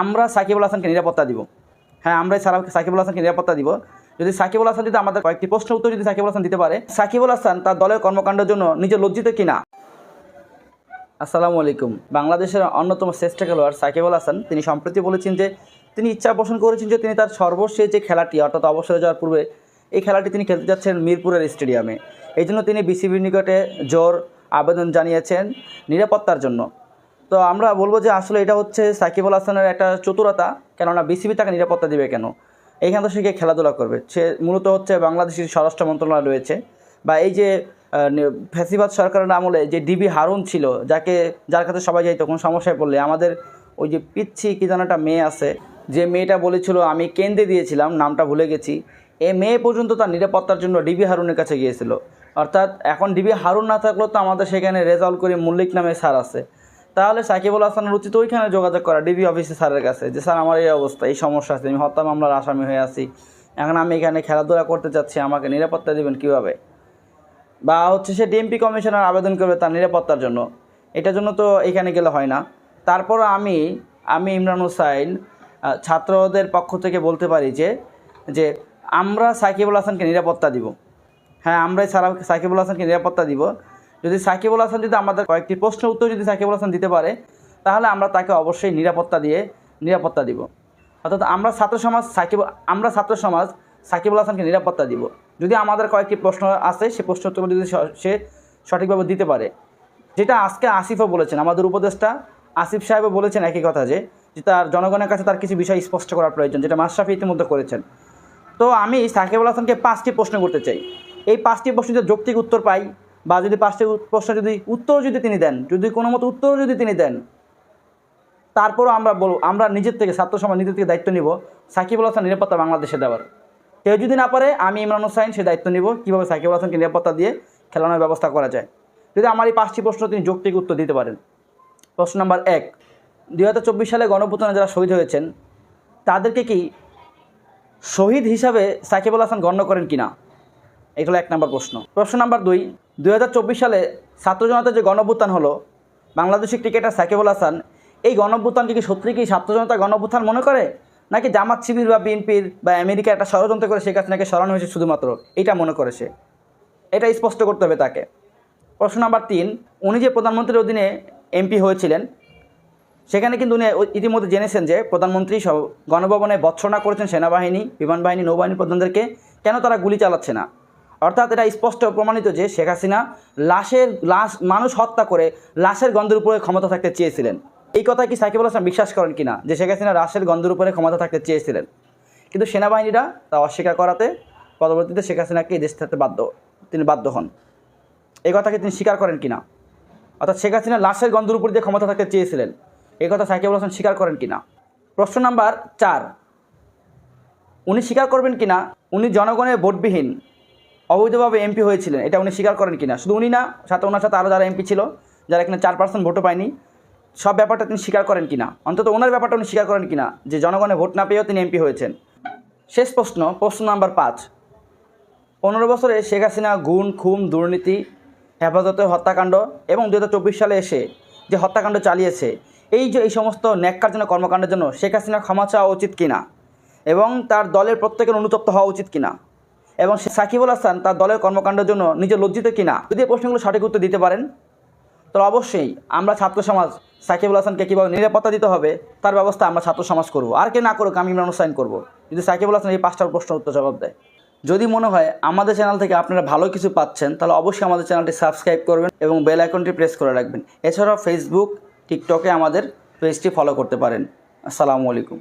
আমরা সাকিবুল হাসানকে নিরাপত্তা দিব। হ্যাঁ আমরা সারা সাকিবুল হাসানকে নিরাপত্তা দিব। যদি সাকিবুল হাসান যদি আমাদের কয়েকটি প্রশ্ন উত্তর যদি সাকিবুল হাসান দিতে পারে, সাকিবুল হাসান তার দলের কর্মকাণ্ডের জন্য নিজে লজ্জিত কিনা? আসসালামু আলাইকুম। বাংলাদেশের অন্যতম শ্রেষ্ঠ খেলোয়াড় সাকিবুল হাসান। তিনি সম্প্রতি বলেছেন যে, তিনি ইচ্ছা পোষণ করেছেন যে, তিনি তার সর্বশেষ যে খেলাটি, অর্থাৎ অবসরে যাওয়ার পূর্বে এই খেলাটি তিনি খেলতে যাচ্ছেন মিরপুরের স্টেডিয়ামে। এই জন্য তিনি বিসিবির নিকটে জোর আবেদন জানিয়েছেন নিরাপত্তার জন্য। তো আমরা বলব যে আসলে এটা হচ্ছে সাকিবুল হাসানের একটা চতুরতা, কেননা বিসিবি তাকে নিরাপত্তা দিবে কেন? এইখান থেকে সে খেলাধুলা করবে। সে মূলত হচ্ছে বাংলাদেশের স্বরাষ্ট্র মন্ত্রণালয় রয়েছে বা এই যে ফ্যাসিবাদ সরকারের আমলে যে ডিবি হারুন ছিল, যাকে, যার কাছে সবাই যাই তখন সমস্যায় পড়লে, আমাদের ওই যে পিচ্ছি কি যেন একটা মেয়ে আছে, যে মেয়েটা বলেছিল, আমি কেন্দ্রে দিয়েছিলাম, নামটা ভুলে গেছি। এ মেয়ে পর্যন্ত তার নিরাপত্তার জন্য ডিবি হারুনের কাছে গিয়েছিল। অর্থাৎ এখন ডিবি হারুন না থাকলেও তো আমাদের সেখানে রেজাল্ট করে মল্লিক নামে স্যার আছে। তাহলে সাকিবুল হাসানের উচিত ওইখানে যোগাযোগ করা ডিবি অফিসে স্যারের কাছে যে, স্যার, আমার এই অবস্থা, এই সমস্যা আছে, আমি হত্যা মামলার আসামি হয়ে আছি। এখন আমি এখানে খেলাধুলা করতে চাচ্ছি, আমাকে নিরাপত্তা দেবেন কীভাবে? বা হচ্ছে সে ডিএমপি কমিশনার আবেদন করবে তার নিরাপত্তার জন্য। এটার জন্য তো এখানে গেলে হয় না। তারপর আমি আমি ইমরান হুসাইন ছাত্রদের পক্ষ থেকে বলতে পারি যে যে আমরা সাকিবুল হাসানকে নিরাপত্তা দিব। হ্যাঁ আমরাই সারা সাকিবুল হাসানকে নিরাপত্তা দিব। যদি সাকিবুল হাসান যদি আমাদের কয়েকটি প্রশ্নের উত্তর যদি সাকিবুল হাসান দিতে পারে, তাহলে আমরা তাকে অবশ্যই নিরাপত্তা দিয়ে নিরাপত্তা দিব। অর্থাৎ আমরা ছাত্র সমাজ সাকিব, আমরা ছাত্র সমাজ সাকিবুল হাসানকে নিরাপত্তা দিব। যদি আমাদের কয়েকটি প্রশ্ন আছে, সে প্রশ্ন উত্তর যদি সে সঠিকভাবে দিতে পারে। যেটা আজকে আসিফও বলেছেন, আমাদের উপদেষ্টা আসিফ সাহেবও বলেছেন একই কথা যে যে তার জনগণের কাছে তার কিছু বিষয় স্পষ্ট করার প্রয়োজন, যেটা মাশরাফি ইতিমধ্যে করেছেন। তো আমি সাকিবুল হাসানকে পাঁচটি প্রশ্ন করতে চাই। এই পাঁচটি প্রশ্ন যদি যৌক্তিক উত্তর পাই বা যদি পাঁচটি প্রশ্ন যদি উত্তর যদি তিনি দেন, যদি কোনো মতো উত্তর যদি তিনি দেন, তারপরও আমরা বলব আমরা নিজের থেকে, ছাত্র সমাজ নিজের থেকে দায়িত্ব নিব সাকিবুল হাসান নিরাপত্তা বাংলাদেশে দেওয়ার। কেউ যদি না পারে, আমি ইমরান হোসাইন সে দায়িত্ব নিব কীভাবে সাকিবুল হাসানকে নিরাপত্তা দিয়ে খেলানোর ব্যবস্থা করা যায়। যদি আমার এই পাঁচটি প্রশ্ন তিনি যৌক্তিক উত্তর দিতে পারেন। প্রশ্ন নাম্বার এক, দুই সালে গণপ্রতনে যারা শহীদ হয়েছেন, তাদেরকে কি শহীদ হিসাবে সাকিবুল হাসান গণ্য করেন কিনা? এগুলো এক নম্বর প্রশ্ন। প্রশ্ন নাম্বার দুই দু হাজার চব্বিশ সালে ছাত্র জনতার যে গণভ্যুত্থান হলো, বাংলাদেশি ক্রিকেটার সাকিবুল হাসান, এই কি সত্যি কি ছাত্র জনতা গণভ্যুত্থান মনে করে? নাকি জামাত শিবির বা বিএনপির বা আমেরিকা একটা ষড়যন্ত্র করে শেখ হাসিনাকে সরানো হয়েছে শুধুমাত্র? এটা মনে করে সে। এটা স্পষ্ট করতে হবে তাকে। প্রশ্ন নাম্বার তিন, উনি যে প্রধানমন্ত্রীর অধীনে এমপি হয়েছিলেন, সেখানে কিন্তু উনি ইতিমধ্যে জেনেছেন যে প্রধানমন্ত্রী সব গণভবনে বৎসনা করেছেন সেনাবাহিনী বিমান বাহিনী নৌবাহিনী প্রধানদেরকে, কেন তারা গুলি চালাচ্ছে না? অর্থাৎ এটা স্পষ্ট প্রমাণিত যে শেখ হাসিনা লাশের, লাশ, মানুষ হত্যা করে লাশের গন্ধের উপরে ক্ষমতা থাকতে চেয়েছিলেন। এই কথা কি সাকিবুল হাসান বিশ্বাস করেন কিনা? যে শেখ হাসিনা লাশের গন্ধের উপরে ক্ষমতা থাকতে চেয়েছিলেন। কিন্তু সেনাবাহিনীরা তা অস্বীকার করাতে পরবর্তীতে শেখ হাসিনাকে এই দেশ থাকতে বাধ্য, তিনি বাধ্য হন। এই কথাকে তিনি স্বীকার করেন কিনা? অর্থাৎ শেখ হাসিনা লাশের গন্ধের উপর দিয়ে ক্ষমতা থাকতে চেয়েছিলেন। এই কথা সাকিবুল হাসান স্বীকার করেন কিনা? প্রশ্ন নাম্বার চার, উনি স্বীকার করবেন কিনা? উনি জনগণের ভোটবিহীন অবৈধভাবে এমপি হয়েছিলেন, এটা উনি স্বীকার করেন কিনা? শুধু উনি না, সাথে ওনার সাথে আরও যারা এমপি ছিল, যারা এখানে চার পার্সেন্ট ভোটও পায়নি, সব ব্যাপারটা তিনি স্বীকার করেন কিনা? অন্তত ওনার ব্যাপারটা উনি স্বীকার করেন কিনা? যে জনগণের ভোট না পেয়েও তিনি এমপি হয়েছেন। শেষ প্রশ্ন প্রশ্ন নাম্বার পাঁচ। পনেরো বছরে শেখ হাসিনা গুণ, খুন, দুর্নীতি, হেফাজতে হত্যাকাণ্ড এবং দু হাজার চব্বিশ সালে এসে যে হত্যাকাণ্ড চালিয়েছে, এই যে এই সমস্ত ন্যাক্কারজনক কর্মকাণ্ডের জন্য শেখ হাসিনা ক্ষমা চাওয়া উচিত কিনা? এবং তার দলের প্রত্যেকের অনুতপ্ত হওয়া উচিত কিনা? এবং সাকিবুল হাসান তার দলের কর্মকাণ্ডের জন্য নিজে লজ্জিত কিনা? যদি এই প্রশ্নগুলো সঠিক উত্তর দিতে পারেন, তাহলে অবশ্যই আমরা ছাত্র সমাজ সাকিবুল হাসানকে কীভাবে নিরাপত্তা দিতে হবে, তার ব্যবস্থা আমরা ছাত্র সমাজ করব। আর কে না করুক, আমি ইমরান হোসাইন করব। যদি সাকিবুল হাসান এই পাঁচটার প্রশ্ন উত্তর জবাব দেয়। যদি মনে হয় আমাদের চ্যানেল থেকে আপনারা ভালো কিছু পাচ্ছেন, তাহলে অবশ্যই আমাদের চ্যানেলটি সাবস্ক্রাইব করবেন এবং বেল আইকনটি প্রেস করে রাখবেন। এছাড়াও ফেসবুক টিকটকে আমাদের পেজটি ফলো করতে পারেন। আসসালামু আলাইকুম।